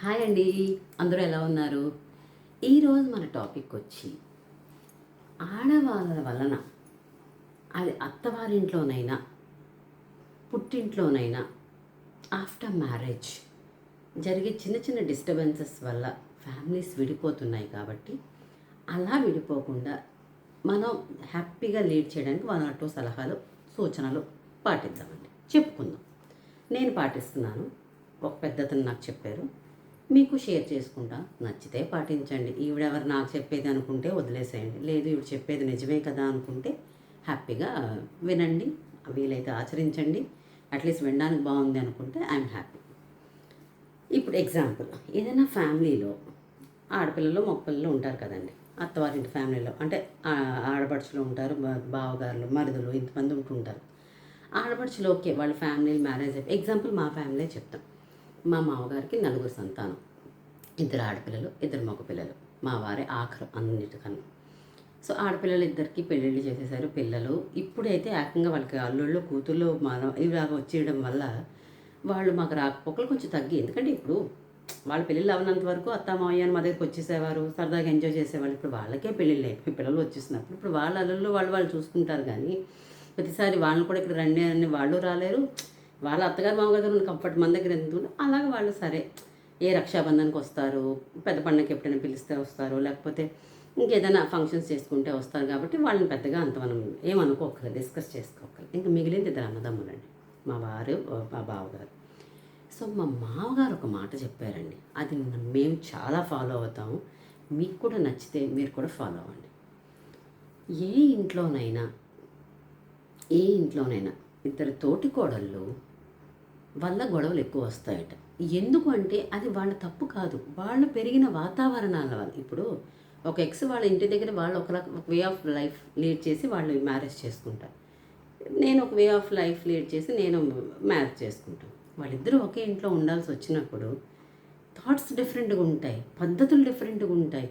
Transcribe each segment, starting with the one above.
Hi అండి. అందరూ ఎలా ఉన్నారు? ఈరోజు మన టాపిక్ వచ్చి ఆడవాళ్ళ వలన అది అత్తవారింట్లోనైనా పుట్టింట్లోనైనా ఆఫ్టర్ మ్యారేజ్ జరిగే చిన్న చిన్న డిస్టర్బెన్సెస్ వల్ల ఫ్యామిలీస్ విడిపోతున్నాయి కాబట్టి అలా విడిపోకుండా మనం హ్యాపీగా లీడ్ చేయడానికి వన్ ఆర్ టూ సలహాలు సూచనలు పాటిద్దామండి. చెప్పుకుందాం. నేను పాటిస్తున్నాను. ఒక పెద్దతను నాకు చెప్పారు. మీకు షేర్ చేసుకుంటా. నచ్చితే పాటించండి. ఈవిడెవరు నాకు చెప్పేది అనుకుంటే వదిలేసేయండి. లేదు ఈవిడ చెప్పేది నిజమే కదా అనుకుంటే హ్యాపీగా వినండి. వీలైతే ఆచరించండి. అట్లీస్ట్ వినడానికి బాగుంది అనుకుంటే ఐఎమ్ హ్యాపీ. ఇప్పుడు ఎగ్జాంపుల్. ఏదైనా ఫ్యామిలీలో ఆడపిల్లలు మొక్కపిల్లలు ఉంటారు కదండి. అత్తవారింటి ఫ్యామిలీలో. అంటే ఆడపడుచులు ఉంటారు బావగారులు మరుదులు ఇంతమంది ఉంటుంటారు. ఆడపడుచులు ఓకే వాళ్ళ ఫ్యామిలీ మ్యారేజ్ ఎగ్జాంపుల్ మా ఫ్యామిలీ చెప్తాం. మా మామగారికి నలుగురు సంతానం. ఇద్దరు ఆడపిల్లలు ఇద్దరు మగపిల్లలు. మా వారే ఆఖరు అన్నిటికన్నా. సో ఆడపిల్లలు ఇద్దరికి పెళ్ళిళ్ళు చేసేసారు పిల్లలు ఇప్పుడైతే ఏకంగా వాళ్ళకి అల్లుళ్ళు కూతుళ్ళు మనం ఇలాగ వచ్చేయడం వల్ల వాళ్ళు మాకు రాకపోకలు కొంచెం తగ్గి. ఎందుకంటే ఇప్పుడు వాళ్ళ పెళ్ళిళ్ళు అవనంత వరకు అత్త మావయ్య మా దగ్గరికి వచ్చేసేవారు. సరదాగా ఎంజాయ్ చేసేవాళ్ళు. ఇప్పుడు వాళ్ళకే పెళ్ళిళ్ళు అయిపోయి పిల్లలు వచ్చేసినప్పుడు ఇప్పుడు వాళ్ళ అల్లుళ్ళు వాళ్ళు వాళ్ళు చూసుకుంటారు కానీ ప్రతిసారి వాళ్ళని కూడా ఇక్కడ రండి అని వాళ్ళు రాలేరు. వాళ్ళ అత్తగారు మామగారు ఉన్న కంఫర్ట్ మన దగ్గర ఎందుకు అలాగే వాళ్ళు సరే. ఏ రక్షాబంధన్కి వస్తారు? పెద్ద పండుగకి ఎప్పుడైనా పిలిస్తే వస్తారు? లేకపోతే ఇంకేదైనా ఫంక్షన్స్ చేసుకుంటే వస్తారు కాబట్టి వాళ్ళని పెద్దగా అంత మనం ఏమనుకోకర్లేదు డిస్కస్ చేసుకోకర్లేదు ఇంకా మిగిలింది ఇద్దరు అన్నదమ్ములండి మా వారు మా బావగారు. సో మా మామగారు ఒక మాట చెప్పారండి. అది మేము చాలా ఫాలో అవుతాము మీకు కూడా నచ్చితే మీరు కూడా ఫాలో అవ్వండి. ఏ ఇంట్లోనైనా ఏ ఇంట్లోనైనా ఇద్దరు తోటి కోడళ్ళు వల్ల గొడవలు ఎక్కువ వస్తాయట. ఎందుకు అంటే అది వాళ్ళ తప్పు కాదు. వాళ్ళు పెరిగిన వాతావరణాల వల్ల. ఇప్పుడు ఒక ఎక్స్ వాళ్ళ ఇంటి దగ్గర వాళ్ళు ఒక రక- వే ఆఫ్ లైఫ్ లీడ్ చేసి వాళ్ళు మ్యారేజ్ చేసుకుంటారు. నేను ఒక వే ఆఫ్ లైఫ్ లీడ్ చేసి నేను మ్యారేజ్ చేసుకుంటాను. వాళ్ళిద్దరూ ఒకే ఇంట్లో ఉండాల్సి వచ్చినప్పుడు థాట్స్ డిఫరెంట్గా ఉంటాయి. పద్ధతులు డిఫరెంట్గా ఉంటాయి.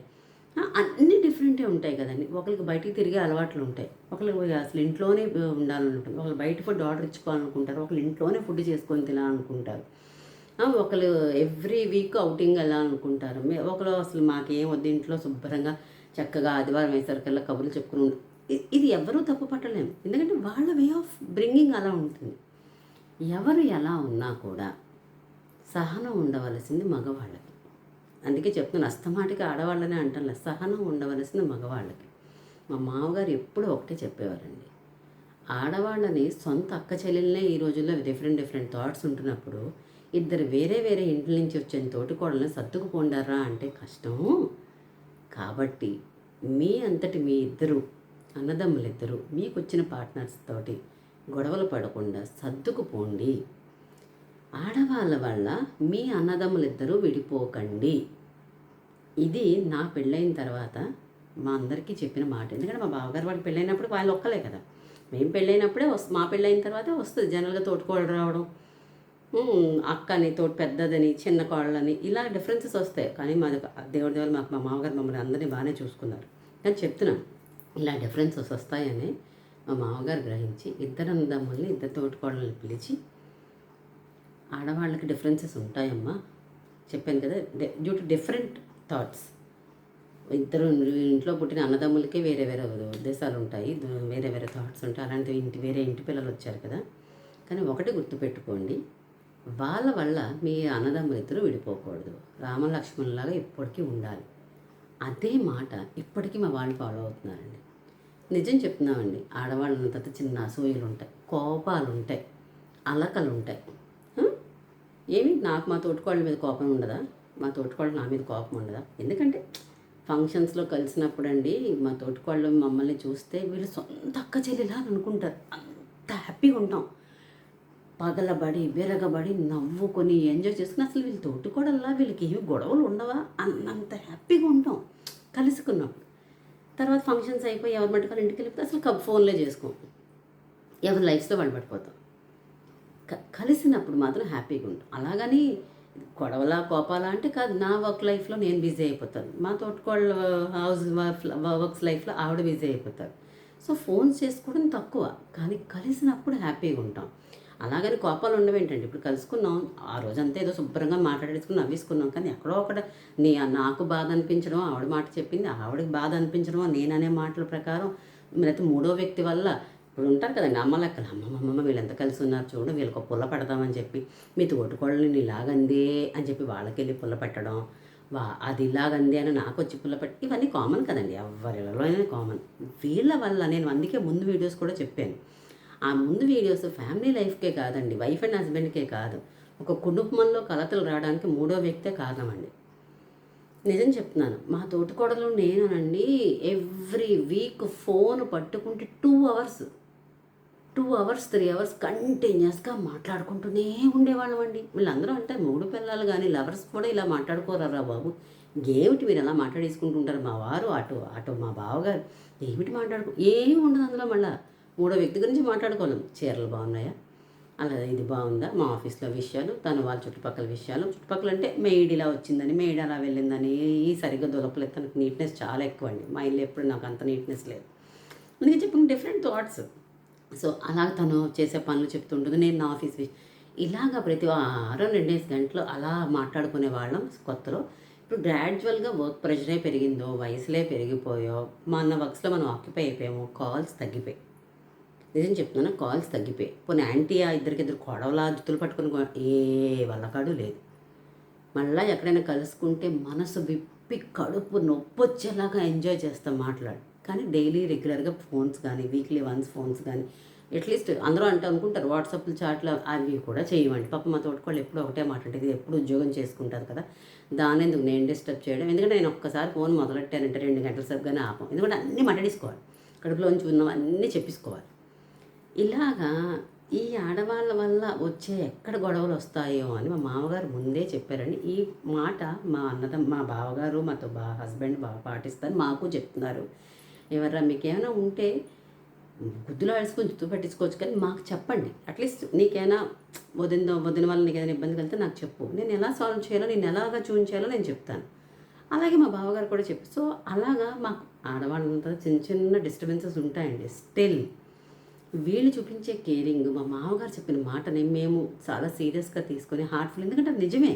అన్నీ డిఫరెంటే ఉంటాయి కదండి. ఒకరికి బయటికి తిరిగే అలవాట్లు ఉంటాయి. ఒకరికి అసలు ఇంట్లోనే ఉండాలనుకుంటారు. ఒకరు బయట ఫుడ్ ఆర్డర్ ఇచ్చుకోవాలనుకుంటారు. ఒకరు ఇంట్లోనే ఫుడ్ చేసుకొని తినాలనుకుంటారు. ఒకరు ఎవ్రీ వీక్ అవుటింగ్ వెళ్ళాలనుకుంటారు. ఒకరు అసలు మాకేం వద్దు ఇంట్లో శుభ్రంగా చక్కగా ఆదివారం వేసరికల్లా కబుర్లు చెప్పుకుని ఇది ఎవరూ తప్పు పట్టలేము. ఎందుకంటే వాళ్ళ వే ఆఫ్ బ్రింగింగ్ అలా ఉంటుంది. ఎవరు ఎలా ఉన్నా కూడా సహనం ఉండవలసింది మగవాళ్ళకి. అందుకే చెప్తున్నాను అస్తమాటికి ఆడవాళ్ళనే అంటాను సహనం ఉండవలసింది మగవాళ్ళకి. మా మామగారు ఎప్పుడూ ఒకటే చెప్పేవారండి. ఆడవాళ్ళని సొంత అక్క చెల్లెలనే ఈ రోజుల్లో డిఫరెంట్ డిఫరెంట్ థాట్స్ ఉంటున్నప్పుడు ఇద్దరు వేరే వేరే ఇంటి నుంచి వచ్చిన తోటికోడలను సర్దుకుపోండారా అంటే కష్టం. కాబట్టి మీ అంతటి మీ ఇద్దరు అన్నదమ్ములు ఇద్దరు మీకు వచ్చిన పార్ట్నర్స్ తోటి గొడవలు పడకుండా సర్దుకుపోండి. ఆడవాళ్ళ వల్ల మీ అన్నదమ్ములిద్దరూ విడిపోకండి. ఇది నా పెళ్ళైన తర్వాత మా అందరికీ చెప్పిన మాట. ఎందుకంటే మా బావగారు వాళ్ళు పెళ్ళైనప్పుడు వాళ్ళు ఒక్కలే కదా. మేము పెళ్ళైనప్పుడే వస్తు మా పెళ్ళైన తర్వాత వస్తుంది జనరల్గా తోటికోళ్ళు రావడం. అక్కని తోటి పెద్దదని చిన్న కోళ్ళని ఇలా డిఫరెన్సెస్ వస్తాయి. కానీ మాది దేవుడి దేవుడు మాకు మా మామగారు మమ్మల్ని అందరినీ బాగానే చూసుకున్నారు. కానీ చెప్తున్నాను ఇలా డిఫరెన్సెస్ వస్తాయని మా మామగారు గ్రహించి ఇద్దరు అన్నదమ్ముల్ని ఇద్దరు తోటికోళ్ళని పిలిచి ఆడవాళ్ళకి డిఫరెన్సెస్ ఉంటాయమ్మా. చెప్పాను కదా డ్యూ టు డిఫరెంట్ థాట్స్ ఇద్దరు ఇంట్లో పుట్టిన అన్నదమ్ములకే వేరే వేరే ఉద్దేశాలు ఉంటాయి వేరే వేరే థాట్స్ ఉంటాయి. అలాంటి ఇంటి వేరే ఇంటి పిల్లలు వచ్చారు కదా. కానీ ఒకటి గుర్తుపెట్టుకోండి వాళ్ళ వల్ల మీ అన్నదమ్ములు ఇద్దరు విడిపోకూడదు. రామలక్ష్మణులాగా ఇప్పటికీ ఉండాలి. అదే మాట ఇప్పటికీ మా వాళ్ళు ఫాలో అవుతున్నారండి. నిజం చెప్తున్నామండి ఆడవాళ్ళంత చిన్న అసూయలు ఉంటాయి కోపాలు ఉంటాయి అలకలు ఉంటాయి. ఏమి? నాకు మా తోటికోళ్ళ మీద కోపం ఉండదా? మా తోటికోళ్ళ నా మీద కోపం ఉండదా? ఎందుకంటే ఫంక్షన్స్లో కలిసినప్పుడు అండి మా తోటికోళ్ళు మమ్మల్ని చూస్తే వీళ్ళు సొంత అక్క చెల్లెలా అని అనుకుంటారు. అంత హ్యాపీగా ఉంటాం. పగలబడి విరగబడి నవ్వుకొని ఎంజాయ్ చేసుకుని అసలు వీళ్ళు తోటికోడల్లా వీళ్ళకి ఏమి గొడవలు ఉండవా? అన్నంత హ్యాపీగా ఉంటాం. కలుసుకున్నప్పుడు తర్వాత ఫంక్షన్స్ అయిపోయి ఎవరి మటుకాలు ఇంటికి వెళ్ళిపోతే అసలు కబ్ ఫోన్లే చేసుకోం. ఎవరి లైఫ్స్లో వాళ్ళు పడిపోతాం. క- కలిసినప్పుడు మాత్రం హ్యాపీగా ఉంటాం. అలాగని గొడవలా కోపాలా అంటే కాదు. నా వర్క్ లైఫ్లో నేను బిజీ అయిపోతాను. మా తోటకోళ్ళ హౌస్ వర్క్స్ లైఫ్లో ఆవిడ బిజీ అయిపోతారు. సో ఫోన్స్ చేసుకోవడం తక్కువ. కానీ కలిసినప్పుడు హ్యాపీగా ఉంటాం. అలాగని కోపాలు ఉండవేంటండి ఇప్పుడు కలుసుకున్నాం. ఆ రోజంతా ఏదో శుభ్రంగా మాట్లాడేసుకుని నవ్వేసుకున్నాం. కానీ ఎక్కడో ఒకటి నీ నాకు బాధ అనిపించడం ఆవిడ మాట చెప్పింది ఆవిడకి బాధ అనిపించడం నేననే మాటల ప్రకారం లేకపోతే మూడో వ్యక్తి వల్ల ఇప్పుడు ఉంటారు కదండి అమ్మ లెక్కలు. అమ్మమ్మ వీళ్ళు ఎంత కలిసి ఉన్నారు చూడు వీళ్ళకి ఒక పుల్ల పెడదామని చెప్పి మీ తోటికోళ్ళని నీలాగందే అని చెప్పి వాళ్ళకి వెళ్ళి పుల్ల పెట్టడం వా అది ఇలాగంది అని నాకు వచ్చి పుల్ల పెట్టి ఇవన్నీ కామన్ కదండి ఎవరిలో అయినా కామన్. వీళ్ళ వల్ల నేను అందుకే ముందు వీడియోస్ కూడా చెప్పాను. ఆ ముందు వీడియోస్ ఫ్యామిలీ లైఫ్కే కాదండి వైఫ్ అండ్ హస్బెండ్కే కాదు. ఒక కుటుంబంలో కలతలు రావడానికి మూడో వ్యక్తే కారణమండి. నిజం చెప్తున్నాను మా తోటికోడలు నేనునండి ఎవ్రీ వీక్ ఫోన్ పట్టుకుంటే two hours. Two hours three hours కంటిన్యూస్గా మాట్లాడుకుంటూనే ఉండేవాళ్ళం అండి. వీళ్ళందరూ అంటే మూడు పిల్లలు కానీ లవర్స్ కూడా ఇలా మాట్లాడుకోరారా బాబు. ఏమిటి మీరు అలా మాట్లాడేసుకుంటుంటారు? మా వారు అటు అటు మా బావగారు. ఏమిటి మాట్లాడుకో? ఏమి ఉండదు అందులో మళ్ళీ. మూడో వ్యక్తి గురించి మాట్లాడుకోలేం. చీరలు బాగున్నాయా? అలా ఇది బాగుందా? మా ఆఫీస్లో విషయాలు తను వాళ్ళ చుట్టుపక్కల విషయాలు. చుట్టుపక్కల అంటే మెయిడ్ ఇలా వచ్చిందని మెయిడ్ అలా వెళ్ళిందని ఈ సరిగ్గా దొలపలేదు తనకు నీట్నెస్ చాలా ఎక్కువ అండి. మా ఇల్లు ఎప్పుడు నాకు అంత నీట్నెస్ లేదు. అందుకే చెప్పిన డిఫరెంట్ థాట్స్ సో అలా తను చేసే పనులు చెప్తుంటుంది నేను నా ఆఫీస్ ఇలాగ ప్రతి వారం రెండేసి గంటలు అలా మాట్లాడుకునే వాళ్ళం కొత్తలో. ఇప్పుడు గ్రాడ్యువల్గా వర్క్ ప్రెషరే పెరిగిందో వయసులే పెరిగిపోయో మన వర్క్స్లో మనం ఆక్యుపై అయిపోయాము కాల్స్ తగ్గిపోయి నిజం చెప్తున్నాను కాల్స్ తగ్గిపోయి పోనీ యాంటీ ఆ ఇద్దరికి ఇద్దరు కొడవలా జుత్తులు పట్టుకుని ఏ వల్లకాడు లేదు. మళ్ళీ ఎక్కడైనా కలుసుకుంటే మనసు విప్పి కడుపు నొప్పి వచ్చేలాగా ఎంజాయ్ చేస్తాం మాట్లాడు. కానీ డైలీ రెగ్యులర్గా ఫోన్స్ కానీ వీక్లీ వన్స్ ఫోన్స్ కానీ అట్లీస్ట్ అందరూ అంటే అనుకుంటారు వాట్సాప్లు చాట్లు అవి కూడా చేయమండి. పాప మా తోటకోళ్ళు ఎప్పుడు ఒకటే మాట ఇది ఎప్పుడు ఉద్యోగం చేసుకుంటారు కదా దాని ఎందుకు నేను డిస్టర్బ్ చేయడం? ఎందుకంటే నేను ఒక్కసారి ఫోన్ మొదలెట్టానంటే రెండు గంటల సేపుగానే ఆపం. ఎందుకంటే అన్నీ మాట్లాడేసుకోవాలి కడుపులోంచి ఉన్నవన్నీ చెప్పేసుకోవాలి. ఇలాగా ఈ ఆడవాళ్ళ వల్ల వచ్చే ఎక్కడ గొడవలు వస్తాయో అని మా మామగారు ముందే చెప్పారండి. ఈ మాట మా అన్నద మా బావగారు మాతో బా హస్బెండ్ బాగా పాటిస్తారు మాకు చెప్తున్నారు. ఎవరా మీకు ఏమైనా ఉంటే గుద్దులో వేసుకొని జుత్తు పట్టించుకోవచ్చు కానీ మాకు చెప్పండి. అట్లీస్ట్ నీకైనా వదిన వదిన వల్ల నీకు ఏదైనా ఇబ్బంది కలిగితే నాకు చెప్పు. నేను ఎలా సాల్వ్ చేయాలో నేను ఎలాగా చూపించాలో నేను చెప్తాను. అలాగే మా బావగారు కూడా చెప్పు సో అలాగా మాకు ఆడవాళ్ళంతా చిన్న చిన్న డిస్టర్బెన్సెస్ ఉంటాయండి. స్టిల్ వీళ్ళు చూపించే కేరింగ్ మా మామగారు చెప్పిన మాటని మేము చాలా సీరియస్గా తీసుకొని హార్ట్ఫుల్ ఎందుకంటే అది నిజమే.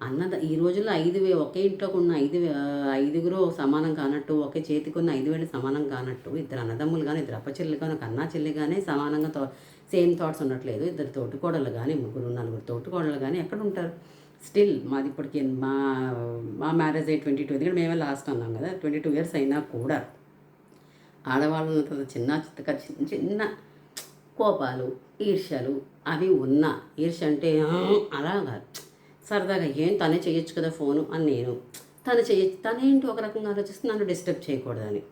అన్నద ఈ రోజుల్లో ఐదు వే ఒకే ఇంట్లోకి ఉన్న ఐదు వే- ఐదుగురు సమానం కానట్టు ఒకే చేతికి ఉన్న ఐదు వేలు సమానం కానట్టు ఇద్దరు అన్నదమ్ములు కానీ ఇద్దరు అప్పచెల్లి కానీ ఒక అన్నా చెల్లి కానీ సమానంగా తో సేమ్ థాట్స్ ఉండట్లేదు. ఇద్దరు తోటికోడలు కానీ ముగ్గురు నలుగురు తోటికోడలు కానీ ఎక్కడ ఉంటారు స్టిల్ మాది ఇప్పటికి మా మా మ్యారేజ్ అయ్యి ట్వంటీ టూ ఎందుకంటే మేమే లాస్ట్ అన్నాం కదా ట్వంటీ టూ ఇయర్స్ అయినా కూడా ఆడవాళ్ళతో చిన్న చిత్తక చిన్న చిన్న కోపాలు ఈర్ష్యలు అవి ఉన్నా ఈర్ష్య అంటే అలా కాదు. సరదాగా ఏం తనే చేయొచ్చు కదా ఫోను? అని నేను తను చేయ తనేంటి ఒక రకంగా ఆలోచిస్తే నన్ను డిస్టర్బ్ చేయకూడదని?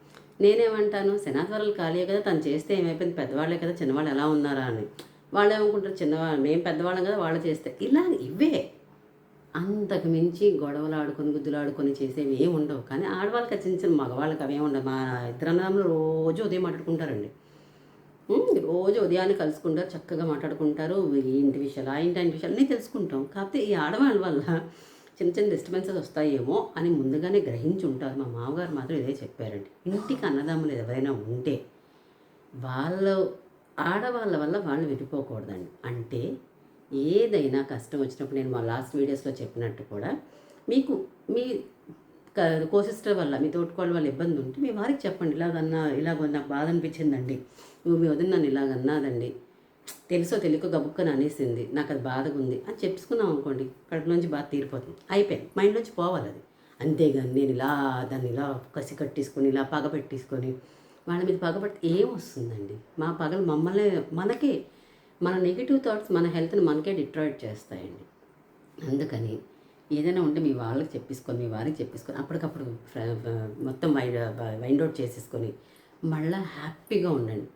నేనేమంటాను? శనాధ్వరాలు ఖాళీ కదా తను చేస్తే ఏమైపోయింది? పెద్దవాళ్ళే కదా చిన్నవాళ్ళు ఎలా ఉన్నారా? అని. వాళ్ళు ఏమనుకుంటారు? చిన్నవాళ్ళు మేము పెద్దవాళ్ళం కదా వాళ్ళు చేస్తే. ఇలా ఇవే. అంతకు మించి గొడవలు ఆడుకొని గుద్దులు ఆడుకొని చేసేవి ఏమి ఉండవు. కానీ ఆడవాళ్ళకి చిన్న చిన్న మగవాళ్ళకి అవేమి ఉండవు. మా ఇద్దరు అన్నదమ్ములు రోజు ఉదయం మాట్లాడుకుంటారండి. రోజు ఉదయాన్నే కలుసుకుంటారు చక్కగా మాట్లాడుకుంటారు. ఈ ఇంటి విషయాలు ఆ ఇంటి ఆయన విషయాలు అన్నీ తెలుసుకుంటాం. కాకపోతే ఈ ఆడవాళ్ళ వల్ల చిన్న చిన్న డిస్టర్బెన్సెస్ వస్తాయేమో అని ముందుగానే గ్రహించి ఉంటారు మా మామగారు మాత్రం ఇదే చెప్పారండి. ఇంటికి అన్నదమ్ములు ఎవరైనా ఉంటే వాళ్ళు ఆడవాళ్ళ వల్ల వాళ్ళు విడిపోకూడదండి. అంటే ఏదైనా కష్టం వచ్చినప్పుడు నేను మా లాస్ట్ వీడియోస్లో చెప్పినట్టు కూడా మీకు మీ కో సిస్టర్ వల్ల మీ తోటికోళ్ళ వల్ల ఇబ్బంది ఉంటే మీ వారికి చెప్పండి ఇలాగన్నా ఇలాగ నాకు బాధ అనిపించిందండి. నువ్వు మీ వదిన నన్ను ఇలాగన్నాదండి తెలుసో తెలియక గబుక్కని అనేసింది. నాకు అది బాధగా ఉంది. అని చెప్పుకున్నాం అనుకోండి కడుపులోంచి బాధ తీరిపోతుంది. అయిపోయింది. మైండ్లోంచి పోవాలి అది. అంతేగాని నేను ఇలా దాన్ని ఇలా కసి కట్టేసుకొని ఇలా పగ పెట్టేసుకొని వాళ్ళ మీద పగబట్టి ఏం వస్తుందండి? మా పగలు మమ్మల్ని మనకే మన నెగిటివ్ థాట్స్ మన హెల్త్ని మనకే డిట్రాయిట్ చేస్తాయండి. అందుకని ఏదైనా ఉంటే మీ వాళ్ళకి చెప్పేసుకొని మీ వారికి చెప్పేసుకొని అప్పటికప్పుడు మొత్తం వైండ్ వైండ్ అవుట్ చేసేసుకొని మళ్ళీ హ్యాపీగా ఉండండి.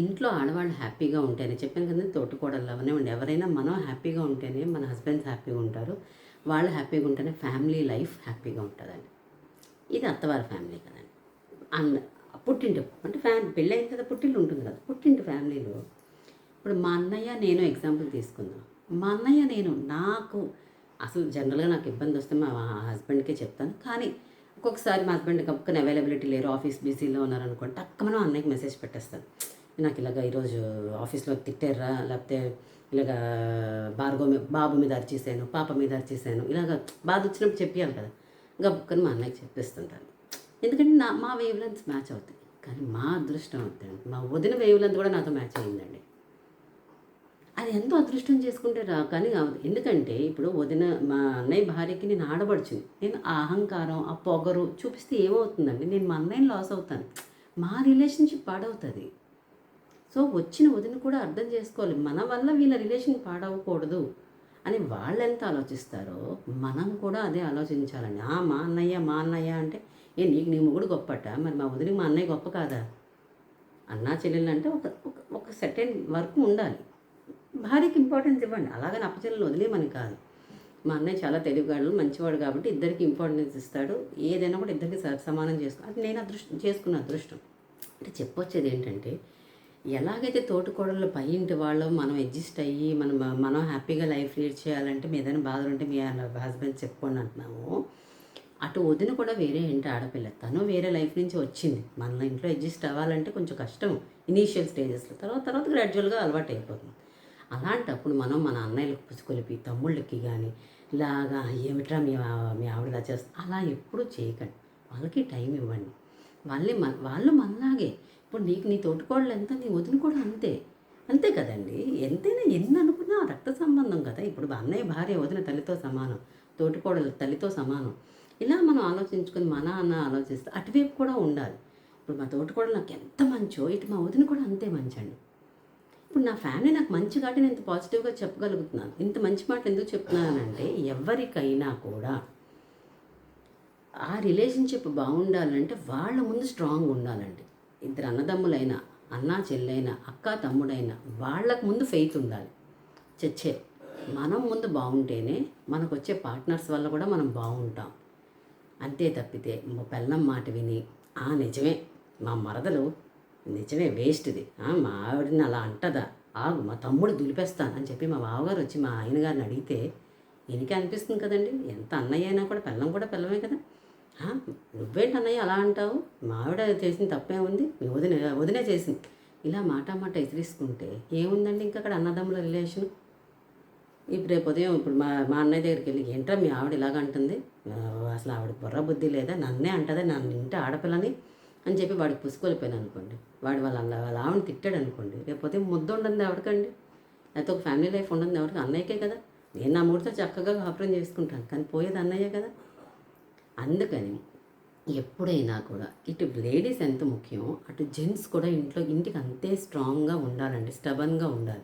ఇంట్లో ఆడవాళ్ళు హ్యాపీగా ఉంటేనే చెప్పాను కదా తోటికోడలు అవనివ్వండి ఎవరైనా మనం హ్యాపీగా ఉంటేనే మన హస్బెండ్స్ హ్యాపీగా ఉంటారు. వాళ్ళు హ్యాపీగా ఉంటేనే ఫ్యామిలీ లైఫ్ హ్యాపీగా ఉంటుందండి. ఇది అత్తవారి ఫ్యామిలీ కదండి. అన్న పుట్టింటి అంటే ఫ్యామిలీ పెళ్ళి అయిన కదా పుట్టిల్లు ఉంటుంది కదా పుట్టింటి ఫ్యామిలీలో. ఇప్పుడు మా అన్నయ్య నేను ఎగ్జాంపుల్ తీసుకుందాం. మా అన్నయ్య నేను నాకు అసలు జనరల్గా నాకు ఇబ్బంది వస్తే మా హస్బెండ్కే చెప్తాను. కానీ ఒక్కొక్కసారి మా హస్బెండ్ కప్పుకొని అవైలబిలిటీ లేరు ఆఫీస్ బిజీలో ఉన్నారనుకోండి టక్కమని అన్నయ్యకి మెసేజ్ పెట్టేస్తాను. నాకు ఇలాగ ఈరోజు ఆఫీస్లో తిట్టారా? లేకపోతే ఇలాగ భార్గో మీ- బాబు మీద అరిచేసాను పాప మీద అరిచేసాను ఇలాగ బాధ వచ్చినప్పుడు చెప్పాను కదా. గబుక్కని మా అన్నయ్యకి చెప్పేస్తుంటాను. ఎందుకంటే నా మా వేవ్ లెంత్ మ్యాచ్ అవుతాయి. కానీ మా అదృష్టం అవుతాయి మా వదిన వేవ్ లెంత్ కూడా నాతో మ్యాచ్ అయిందండి. అది ఎంతో అదృష్టం చేసుకుంటే రా కానీ ఎందుకంటే ఇప్పుడు వదిన మా అన్నయ్య భార్యకి నేను ఆడబడుచుని నేను ఆ అహంకారం ఆ పొగరు చూపిస్తే ఏమవుతుందండి? నేను మా అన్నయ్యని లాస్ అవుతాను. మా రిలేషన్షిప్ పాడవుతుంది. సో వచ్చిన వదిన కూడా అర్థం చేసుకోవాలి. మన వల్ల వీళ్ళ రిలేషన్ పాడవకూడదు అని వాళ్ళు ఎంత ఆలోచిస్తారో మనం కూడా అదే ఆలోచించాలని ఆ మా అన్నయ్య మా అన్నయ్య అంటే ఏ నీకు నీ మొగుడు గొప్పట. మరి మా వదినకి మా అన్నయ్య గొప్ప కాదా? అన్నా చెల్లెళ్ళు అంటే ఒక ఒక ఒక సెకండ్ వరకు ఉండాలి. భార్యకి ఇంపార్టెన్స్ ఇవ్వండి. అలాగని అప్పచెల్లెలు వదిలేమని కాదు. మా అన్నయ్య చాలా తెలివిగాడు మంచివాడు కాబట్టి ఇద్దరికి ఇంపార్టెన్స్ ఇస్తాడు. ఏదైనా కూడా ఇద్దరికి స- సమానం చేసుకో అది నేను అదృష్టం చేసుకున్న అదృష్టం. అంటే చెప్పొచ్చేది ఏంటంటే ఎలాగైతే తోటికోడళ్ళు పై ఇంటి వాళ్ళు మనం అడ్జస్ట్ అయ్యి మనం మనం హ్యాపీగా లైఫ్ లీడ్ చేయాలంటే మీ ఏదైనా బాధలు ఉంటే మీ హస్బెండ్ చెప్పుకోండి అంటున్నాము. అటు వదిన కూడా వేరే ఇంటి ఆడపిల్ల. తను వేరే లైఫ్ నుంచి వచ్చింది. మన ఇంట్లో అడ్జస్ట్ అవ్వాలంటే కొంచెం కష్టం. ఇనీషియల్ స్టేజెస్లో తర్వాత తర్వాత గ్రాడ్యువల్గా అలవాటు అయిపోతుంది అలాంటప్పుడు మనం మన అన్నయ్యలకు పుసుకొలిపి తమ్ముళ్ళకి కానీ ఇలాగా ఏమిట్రా మీ మీ ఆవిడ చేస్తా అలా ఎప్పుడూ చేయకండి. వాళ్ళకి టైం ఇవ్వండి. వాళ్ళే మన వాళ్ళు మనలాగే. ఇప్పుడు నీకు నీ తోటికోళ్ళు ఎంత నీ వదిన కూడా అంతే. అంతే కదండి. ఎంతైనా ఎన్ని అనుకున్నా రక్త సంబంధం కదా. ఇప్పుడు అన్నయ్య భార్య వదిన తల్లితో సమానం. తోటికోడలు తల్లితో సమానం. ఇలా మనం ఆలోచించుకొని మన అన్న ఆలోచిస్తే అటువైపు కూడా ఉండాలి. ఇప్పుడు మా తోటికోడలు నాకు ఎంత మంచో ఇటు మా వదిన కూడా అంతే మంచండి. ఇప్పుడు నా ఫ్యామిలీ నాకు మంచి కాబట్టి నేను ఇంత పాజిటివ్గా చెప్పగలుగుతున్నాను. ఇంత మంచి మాట ఎందుకు చెప్తున్నానంటే ఎవరికైనా కూడా ఆ రిలేషన్షిప్ బాగుండాలంటే వాళ్ళ ముందు స్ట్రాంగ్ ఉండాలండి. ఇద్దరు అన్నదమ్ములైనా అన్నా చెల్లైనా అక్క తమ్ముడైనా వాళ్ళకు ముందు ఫెయిత్ ఉండాలి. చచ్చే మనం ముందు బాగుంటేనే మనకు వచ్చే పార్ట్నర్స్ వల్ల కూడా మనం బాగుంటాం. అంతే తప్పితే పెళ్ళం మాట విని ఆ నిజమే మా మరదలు నిజమే వేస్ట్ది మా ఆవిడని అలా అంటదా? ఆగు మా తమ్ముడు దులిపేస్తాను అని చెప్పి మా బావగారు వచ్చి మా ఆయన గారిని అడిగితే ఈయనకి అనిపిస్తుంది కదండి? ఎంత అన్నయ్య అయినా కూడా పెళ్ళం కూడా పిల్లమే కదా? నువ్వేంటి అన్నయ్య అలా అంటావు? మా ఆవిడ చేసిన తప్పే ఉంది మీ వదిన వదినే చేసింది. ఇలా మాట మాట ఎదిరిస్తుంటే ఏముందండి ఇంకా అక్కడ అన్నదమ్ముల రిలేషన్ ఇప్పుడు రేపు ఉదయం ఇప్పుడు మా మా అన్నయ్య దగ్గరికి వెళ్ళి ఏంట్రా మీ ఆవిడ ఇలాగ అంటుంది? అసలు ఆవిడ బుర్ర బుద్ధి లేదా? నన్నే అంటదా నన్ను ఇంటి ఆడపిల్లని అని చెప్పి వాడికి పుసుకొలిపోయాను అనుకోండి. వాడు వాళ్ళ వాళ్ళ ఆవిడని తిట్టాడు అనుకోండి. లేకపోతే ముద్ద ఉండదు ఎవరికండి? లేకపోతే ఒక ఫ్యామిలీ లైఫ్ ఉండదు ఎవరికి? అన్నయ్యకే కదా. నేను నా మూడితో చక్కగా కాపురం చేసుకుంటాను. కానీ పోయేది అన్నయ్యే కదా. అందుకని ఎప్పుడైనా కూడా ఇటు లేడీస్ ఎంత ముఖ్యమో అటు జెంట్స్ కూడా ఇంట్లో ఇంటికి అంతే స్ట్రాంగ్గా ఉండాలండి. స్టబన్గా ఉండాలి.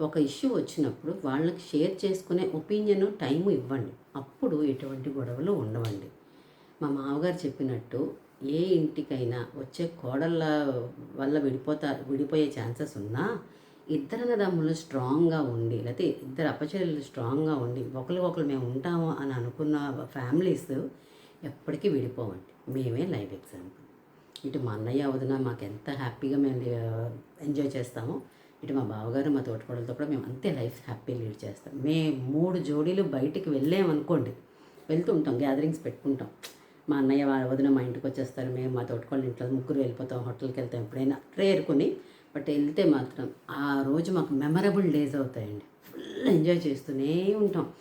ఒక ఇష్యూ వచ్చినప్పుడు వాళ్ళకి షేర్ చేసుకునే ఒపీనియన్ టైము ఇవ్వండి. అప్పుడు ఎటువంటి గొడవలు ఉండవండి. మా మామగారు చెప్పినట్టు ఏ ఇంటికైనా వచ్చే కోడళ్ళ వల్ల విడిపోతా విడిపోయే ఛాన్సెస్ ఉన్నా ఇద్దరు అన్నదమ్ములు స్ట్రాంగ్గా ఉండి లేకపోతే ఇద్దరు అప్పచెల్లెలు స్ట్రాంగ్గా ఉండి ఒకరికొకరు మేము ఉంటాము అని అనుకున్న ఫ్యామిలీస్ ఎప్పటికీ విడిపోవండి. మేమే లైవ్ ఎగ్జాంపుల్. ఇటు మా అన్నయ్య వదిన మాకు ఎంత హ్యాపీగా మేము ఎంజాయ్ చేస్తామో ఇటు మా బావగారు మా తోటకోడలతో కూడా మేము అంతే లైఫ్ హ్యాపీ లీడ్ చేస్తాం. మేము మూడు జోడీలు బయటికి వెళ్ళామనుకోండి వెళ్తూ ఉంటాం గ్యాదరింగ్స్ పెట్టుకుంటాం. మా అన్నయ్య వాళ్ళ వదిన మా ఇంటికి వచ్చేస్తారు. మేము మా తోటకోళ్ళ ఇంట్లో ముగ్గురు వెళ్ళిపోతాం హోటల్కి వెళ్తాం ఎప్పుడైనా. రేరుకుని బట్ వెళ్తే మాత్రం ఆ రోజు మాకు మెమరబుల్ డేస్ అవుతాయండి. ఫుల్ ఎంజాయ్ చేస్తూనే ఉంటాం.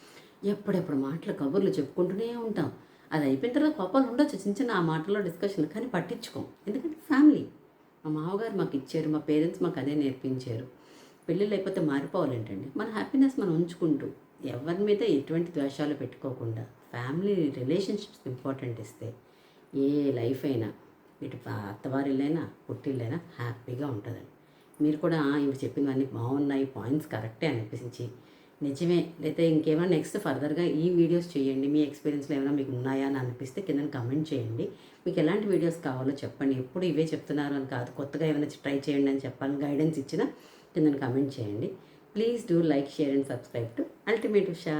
ఎప్పుడెప్పుడు మాటలు కబుర్లు చెప్పుకుంటూనే ఉంటాం. అది అయిపోయిన తర్వాత కోపాలు ఉండొచ్చు చిన్న చిన్న ఆ మాటల్లో డిస్కషన్ కానీ పట్టించుకోం. ఎందుకంటే ఫ్యామిలీ. మా మామగారు మాకు ఇచ్చారు మా పేరెంట్స్ మాకు అదే నేర్పించారు. పెళ్ళిళ్ళు అయిపోతే మారిపోవాలేంటండి. మన హ్యాపీనెస్ మనం ఉంచుకుంటూ ఎవరి మీద ఎటువంటి ద్వేషాలు పెట్టుకోకుండా ఫ్యామిలీ రిలేషన్షిప్స్ ఇంపార్టెంట్ ఇస్తే ఏ లైఫ్ అయినా ఇటు అత్తవారిళ్ళైనా అత్తవారిల్లైనా పుట్టిల్లైనా హ్యాపీగా ఉంటుందండి. మీరు కూడా ఇవి చెప్పినవన్నీ బాగున్నాయి పాయింట్స్ కరెక్టే అనిపించి నిజమే లేకపోతే ఇంకేమైనా నెక్స్ట్ ఫర్దర్గా ఈ వీడియోస్ చేయండి మీ ఎక్స్పీరియన్స్లో ఏమైనా మీకు ఉన్నాయా అని అనిపిస్తే కింద కమెంట్ చేయండి. మీకు ఎలాంటి వీడియోస్ కావాలో చెప్పండి. ఎప్పుడు ఇవే చెప్తున్నారు అని కాదు కొత్తగా ఏమైనా ట్రై చేయండి అని చెప్పాలని గైడెన్స్ ఇచ్చినా కింద కమెంట్ చేయండి. Please do like share and subscribe to ultimate Usha.